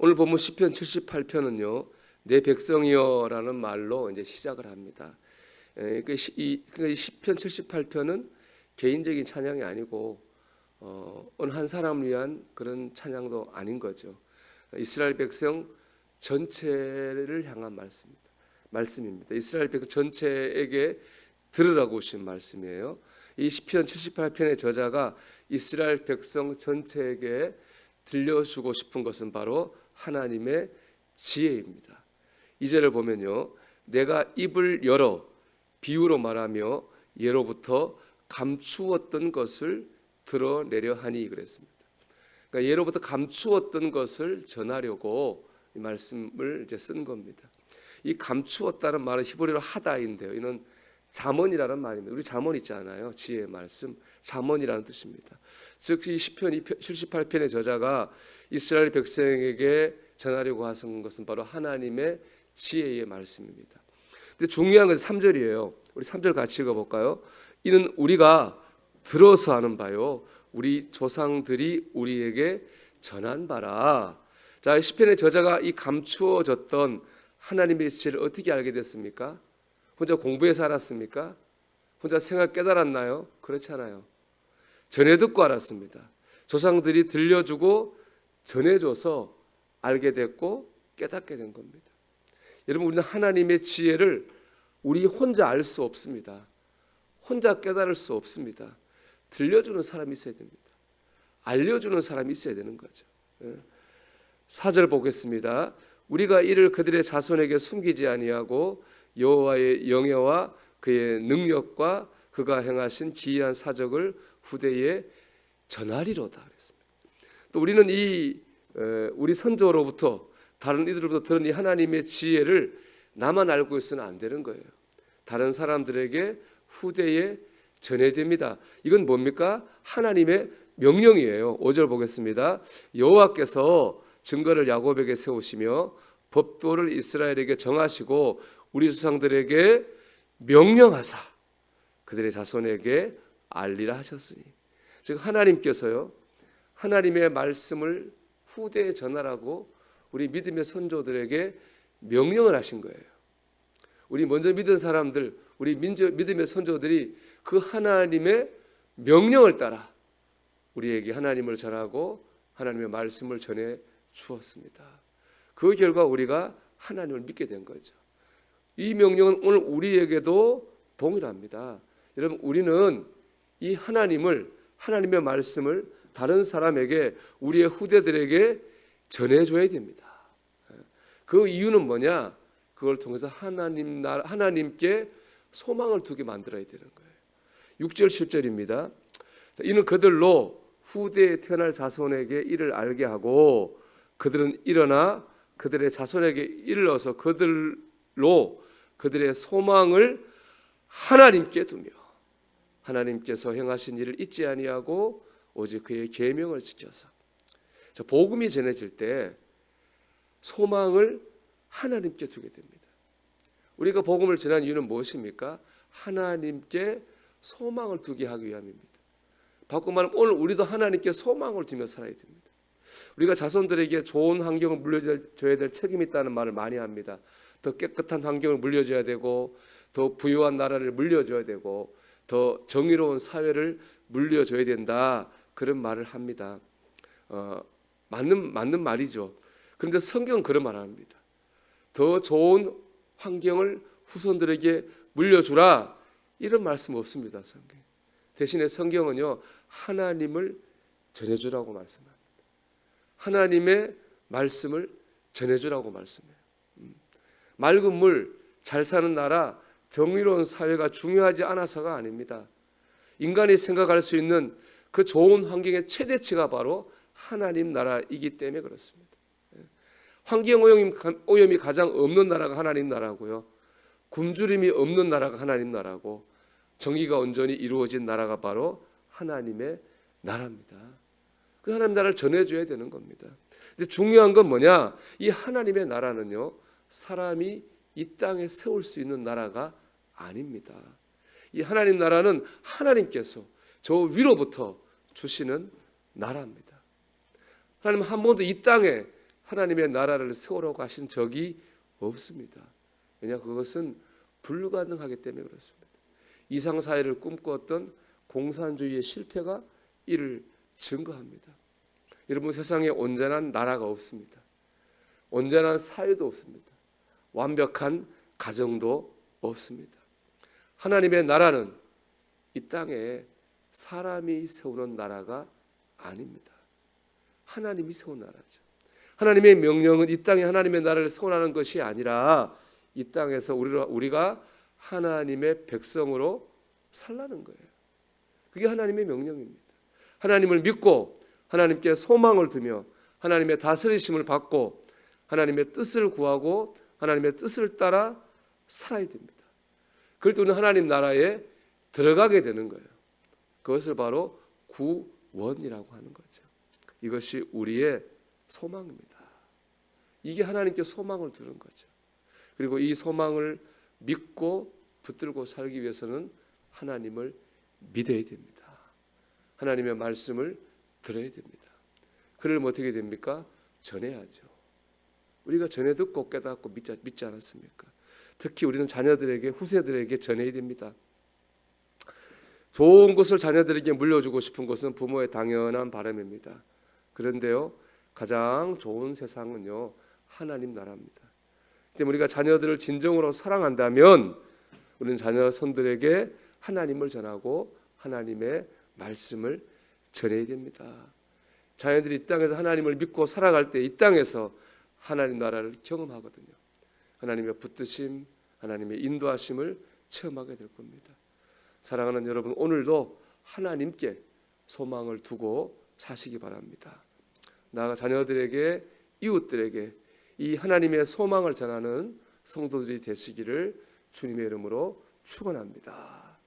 오늘 본문 시편 78편은요. 내 백성이여라는 말로 이제 시작을 합니다. 에, 그 시- 이 그러니까 이 시편 78편은 개인적인 찬양이 아니고 어, 어느 한 사람을 위한 그런 찬양도 아닌 거죠. 이스라엘 백성 전체를 향한 말씀입니다. 말씀입니다. 이스라엘 백성 전체에게 들으라고 오신 말씀이에요. 이 시편 78편의 저자가 이스라엘 백성 전체에게 들려주고 싶은 것은 바로 하나님의 지혜입니다. 이 절을 보면요. 내가 입을 열어 비유로 말하며 예로부터 감추었던 것을 드러내려 하니 그랬습니다. 그러니까 예로부터 감추었던 것을 전하려고 이 말씀을 이제 쓴 겁니다. 이 감추었다는 말은 히브리어로 하다인데요. 이는 잠언이라는 말입니다. 우리 잠언 있잖아요. 지혜의 말씀, 잠언이라는 뜻입니다. 즉 이 시편 78편의 저자가 이스라엘 백성에게 전하려고 하신 것은 바로 하나님의 지혜의 말씀입니다. 근데 중요한 것은 3절이에요. 우리 3절 같이 읽어 볼까요? 이는 우리가 들어서 하는 바요. 우리 조상들이 우리에게 전한 바라. 자, 시편의 저자가 이 감추어졌던 하나님의 지혜를 어떻게 알게 됐습니까? 혼자 공부해서 알았습니까? 혼자 생각 깨달았나요? 그렇잖아요. 전해 듣고 알았습니다. 조상들이 들려주고 전해줘서 알게 됐고 깨닫게 된 겁니다. 여러분 우리는 하나님의 지혜를 우리 혼자 알 수 없습니다. 혼자 깨달을 수 없습니다. 들려주는 사람이 있어야 됩니다. 알려주는 사람이 있어야 되는 거죠. 예. 사절 보겠습니다. 우리가 이를 그들의 자손에게 숨기지 아니하고 여호와의 영예와 그의 능력과 그가 행하신 기이한 사적을 후대에 전하리로다 그랬습니다. 또 우리는 이 에, 우리 선조로부터 다른 이들로부터 들은 이 하나님의 지혜를 나만 알고 있어는 안 되는 거예요. 다른 사람들에게 후대에 전해야 됩니다. 이건 뭡니까? 하나님의 명령이에요. 5절 보겠습니다. 여호와께서 증거를 야곱에게 세우시며 법도를 이스라엘에게 정하시고 우리 조상들에게 명령하사 그들의 자손에게 알리라 하셨으니 즉 하나님께서요 하나님의 말씀을 후대에 전하라고 우리 믿음의 선조들에게 명령을 하신 거예요. 우리 먼저 믿은 사람들, 우리 믿음의 선조들이 그 하나님의 명령을 따라 우리에게 하나님을 전하고 하나님의 말씀을 전해 주었습니다. 그 결과 우리가 하나님을 믿게 된 거죠. 이 명령은 오늘 우리에게도 동일합니다. 여러분 우리는 이 하나님을 하나님의 말씀을 다른 사람에게 우리의 후대들에게 전해줘야 됩니다. 그 이유는 뭐냐? 그걸 통해서 하나님 나 하나님께 소망을 두게 만들어야 되는 거예요. 6절 7절입니다. 이는 그들로 후대에 태어날 자손에게 이를 알게 하고 그들은 일어나 그들의 자손에게 일러서 그들로 그들의 소망을 하나님께 두며 하나님께서 행하신 일을 잊지 아니하고 오직 그의 계명을 지켜서 자, 복음이 전해질 때 소망을 하나님께 두게 됩니다. 우리가 복음을 전한 이유는 무엇입니까? 하나님께 소망을 두게 하기 위함입니다. 바꿔 말하면 오늘 우리도 하나님께 소망을 두며 살아야 됩니다. 우리가 자손들에게 좋은 환경을 물려줘야 될 책임이 있다는 말을 많이 합니다. 더 깨끗한 환경을 물려줘야 되고 더 부유한 나라를 물려줘야 되고 더 정의로운 사회를 물려줘야 된다 그런 말을 합니다. 어, 맞는 맞는 말이죠. 그런데 성경은 그런 말 합니다. 더 좋은 환경을 후손들에게 물려주라 이런 말씀 없습니다. 성경. 대신에 성경은요 하나님을 전해주라고 말씀합니다. 하나님의 말씀을 전해주라고 말씀해요. 음. 맑은 물, 잘 사는 나라, 정의로운 사회가 중요하지 않아서가 아닙니다. 인간이 생각할 수 있는 그 좋은 환경의 최대치가 바로 하나님 나라이기 때문에 그렇습니다. 예. 환경 오염이 가장 없는 나라가 하나님 나라고요. 굶주림이 없는 나라가 하나님 나라고 정의가 온전히 이루어진 나라가 바로 하나님의 나라입니다. 그 하나님 나라를 전해줘야 되는 겁니다. 근데 중요한 건 뭐냐? 이 하나님의 나라는요 사람이 이 땅에 세울 수 있는 나라가 아닙니다. 이 하나님 나라는 하나님께서 저 위로부터 주시는 나라입니다. 하나님 한 번도 이 땅에 하나님의 나라를 세우라고 하신 적이 없습니다. 왜냐 그것은 불가능하기 때문에 그렇습니다. 이상 사회를 꿈꾸었던 공산주의의 실패가 이를 증거합니다. 여러분 세상에 온전한 나라가 없습니다. 온전한 사회도 없습니다. 완벽한 가정도 없습니다. 하나님의 나라는 이 땅에 사람이 세우는 나라가 아닙니다. 하나님이 세운 나라죠. 하나님의 명령은 이 땅에 하나님의 나라를 세우라는 것이 아니라 이 땅에서 우리가, 하나님의 백성으로 살라는 거예요. 그게 하나님의 명령입니다. 하나님을 믿고 하나님께 소망을 두며 하나님의 다스리심을 받고 하나님의 뜻을 구하고 하나님의 뜻을 따라 살아야 됩니다. 그럴 때 우리는 하나님 나라에 들어가게 되는 거예요. 그것을 바로 구원이라고 하는 거죠. 이것이 우리의 소망입니다. 이게 하나님께 소망을 두는 거죠. 그리고 이 소망을 믿고 붙들고 살기 위해서는 하나님을 믿어야 됩니다. 하나님의 말씀을 들어야 됩니다. 그를 어떻게 됩니까? 전해야죠. 우리가 전해 듣고 깨닫고 믿지, 믿지 않았습니까? 특히 우리는 자녀들에게 후세들에게 전해야 됩니다. 좋은 것을 자녀들에게 물려주고 싶은 것은 부모의 당연한 바람입니다. 그런데요, 가장 좋은 세상은요 하나님 나라입니다. 때문에 우리가 자녀들을 진정으로 사랑한다면 우리는 자녀 손들에게 하나님을 전하고 하나님의 말씀을 전해야 됩니다. 자녀들이 이 땅에서 하나님을 믿고 살아갈 때 이 땅에서 하나님 나라를 경험하거든요. 하나님의 붙드심, 하나님의 인도하심을 체험하게 될 겁니다. 사랑하는 여러분, 오늘도 하나님께 소망을 두고 사시기 바랍니다. 나아가 자녀들에게 이웃들에게 이 하나님의 소망을 전하는 성도들이 되시기를 주님의 이름으로 축원합니다.